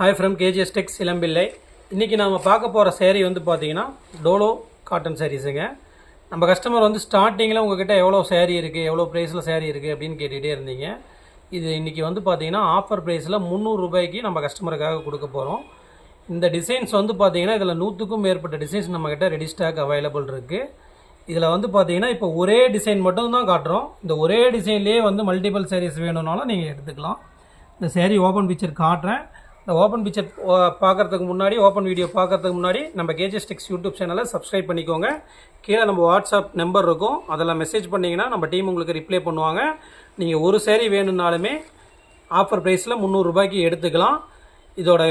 Hi from KGS Tex Elampillai இன்றைக்கி நாம் பார்க்க போகிற சேரீ வந்து பார்த்தீங்கன்னா டோலோ காட்டன் சாரீஸுங்க நம்ம கஸ்டமர் வந்து ஸ்டார்டிங்கில் உங்ககிட்ட எவ்வளோ சேரீ இருக்குது எவ்வளோ ப்ரைஸில் சேரீ இருக்குது அப்படின்னு கேட்டுகிட்டே இருந்தீங்க. இது இன்றைக்கி வந்து பார்த்தீங்கன்னா ஆஃபர் ப்ரைஸில் ரூபாய்க்கு நம்ம கஸ்டமருக்காக கொடுக்க போகிறோம் இந்த டிசைன்ஸ் வந்து பார்த்திங்கன்னா இதில் நூற்றுக்கும் மேற்பட்ட டிசைன்ஸ் நம்மக்கிட்ட ரெடி ஸ்டாக் அவைலபிள் இருக்குது இதில் வந்து பார்த்தீங்கன்னா இப்போ ஒரே டிசைன் மட்டும் தான் காட்டுறோம். இந்த ஒரே டிசைன்லேயே வந்து மல்டிபிள் சேரீஸ் வேணும்னாலும் நீங்கள் எடுத்துக்கலாம். இந்த சேரீ ஓப்பன் பிக்சர் காட்டுறேன். இந்த ஓப்பன் பிக்சர் பார்க்கறதுக்கு முன்னாடி ஓப்பன் வீடியோ பார்க்கறதுக்கு முன்னாடி நம்ம கேஜஸ் டெக்ஸ் யூடியூப் சேனலை சப்ஸ்கிரைப் பண்ணிக்கோங்க. கீழே நம்ம வாட்ஸ்அப் நம்பர் இருக்கும். அதில் மெசேஜ் பண்ணிங்கன்னா நம்ம டீம் உங்களுக்கு ரிப்ளை பண்ணுவாங்க. நீங்கள் ஒரு சேரீ வேணும்னாலுமே ஆஃபர் ப்ரைஸில் முந்நூறுரூபாய்க்கு எடுத்துக்கலாம். இதோட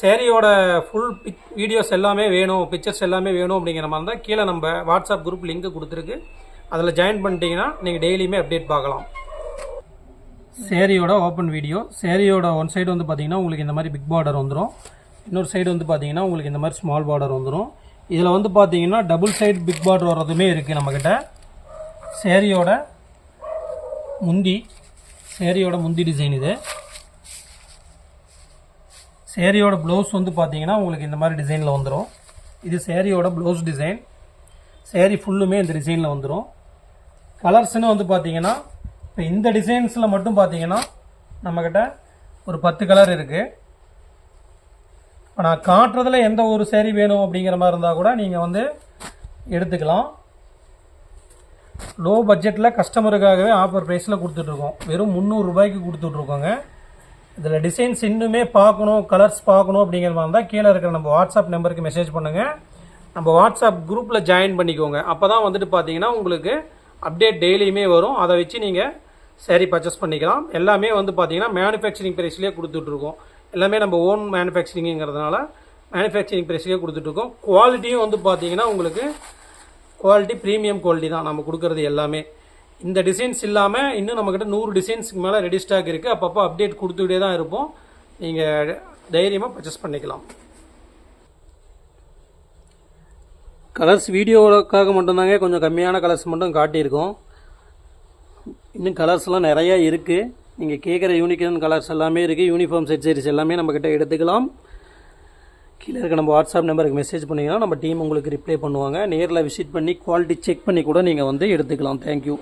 சேரீயோட ஃபுல் பிக் வீடியோஸ் எல்லாமே வேணும் பிக்சர்ஸ் எல்லாமே வேணும் அப்படிங்கிற மாதிரி இருந்தால் கீழே நம்ம வாட்ஸ்அப் குரூப் லிங்க் கொடுத்துருக்கு. அதில் ஜாயின் பண்ணிட்டீங்கன்னா நீங்கள் டெய்லியுமே அப்டேட் பார்க்கலாம். சேரீயோட ஓப்பன் வீடியோ சேரீயோட ஒன் சைடு வந்து பார்த்தீங்கன்னா உங்களுக்கு இந்த மாதிரி பிக் பார்டர் வந்துடும் இன்னொரு சைடு வந்து பார்த்தீங்கன்னா உங்களுக்கு இந்த மாதிரி ஸ்மால் பார்டர் வந்துடும் இதில் வந்து பார்த்தீங்கன்னா டபுள் சைடு பிக் பார்டர் வர்றதுமே இருக்குது நம்மக்கிட்ட சேரீயோட முந்தி சேரீயோட முந்தி டிசைன் இது. சேரீயோட ப்ளவுஸ் வந்து பார்த்தீங்கன்னா உங்களுக்கு இந்த மாதிரி டிசைனில் வந்துடும் இது சேரீயோட ப்ளவுஸ் டிசைன் சேரீ ஃபுல்லுமே இந்த டிசைனில் வந்துடும் கலர்ஸ்னு வந்து பார்த்தீங்கன்னா இப்போ இந்த டிசைன்ஸில் மட்டும் பார்த்தீங்கன்னா நம்மக்கிட்ட ஒரு பத்து கலர் இருக்குது இப்போ நான் காட்டுறதுல எந்த ஒரு சேரீ வேணும் அப்படிங்கிற மாதிரி இருந்தால் கூட நீங்கள் வந்து எடுத்துக்கலாம். லோ பட்ஜெட்டில் கஸ்டமருக்காகவே ஆஃபர் ப்ரைஸில் கொடுத்துட்ருக்கோம். வெறும் முந்நூறுரூபாய்க்கு கொடுத்துட்ருக்கோங்க. இதில் டிசைன்ஸ் இன்னுமே பார்க்கணும் கலர்ஸ் பார்க்கணும் அப்படிங்கிற மாதிரி இருந்தால் கீழே இருக்கிற நம்ம வாட்ஸ்அப் நம்பருக்கு மெசேஜ் பண்ணுங்கள் நம்ம வாட்ஸ்அப் குரூப்பில் ஜாயின் பண்ணிக்கோங்க. அப்போ தான் வந்துட்டு பார்த்தீங்கன்னா உங்களுக்கு அப்டேட் டெய்லியுமே வரும். அதை வச்சு நீங்கள் சேரீ பர்ச்சேஸ் பண்ணிக்கலாம். எல்லாமே வந்து பார்த்திங்கன்னா மேனுஃபேக்சரிங் ப்ரைஸ்லேயே கொடுத்துட்ருக்கோம் எல்லாமே நம்ம ஓன் மேனுஃபேக்சரிங்கிறதுனால மேனுஃபேக்சரிங் ப்ரைஸ்லேயே கொடுத்துட்ருக்கோம் குவாலிட்டியும் வந்து பார்த்தீங்கன்னா உங்களுக்கு குவாலிட்டி ப்ரீமியம் குவாலிட்டி தான். நம்ம கொடுக்குறது எல்லாமே. இந்த டிசைன்ஸ் இல்லாமல் இன்னும் நம்மக்கிட்ட நூறு டிசைன்ஸ்க்கு மேலே ரெடி ஸ்டாக் இருக்குது அப்பப்போ அப்டேட் கொடுத்துக்கிட்டே தான் இருப்போம். நீங்கள் தைரியமாக பர்ச்சேஸ் பண்ணிக்கலாம். கலர்ஸ் வீடியோவுக்காக மட்டும்தாங்க கொஞ்சம் கம்மியான கலர்ஸ் மட்டும் காட்டியிருக்கோம். இன்னும் கலர்ஸ்லாம் நிறையா இருக்குது நீங்கள் கேட்குற யூனிக்கான கலர்ஸ் எல்லாமே இருக்குது யூனிஃபார்ம் செட் சீரிஸ் எல்லாமே நம்மக்கிட்ட எடுத்துக்கலாம். கீழே இருக்க நம்ம வாட்ஸ்அப் நம்பருக்கு மெசேஜ் பண்ணிங்கன்னா நம்ம டீம் உங்களுக்கு ரிப்ளை பண்ணுவாங்க. நேரில் விசிட் பண்ணி குவாலிட்டி செக் பண்ணி கூட நீங்கள் வந்து எடுத்துக்கலாம். தேங்க்யூ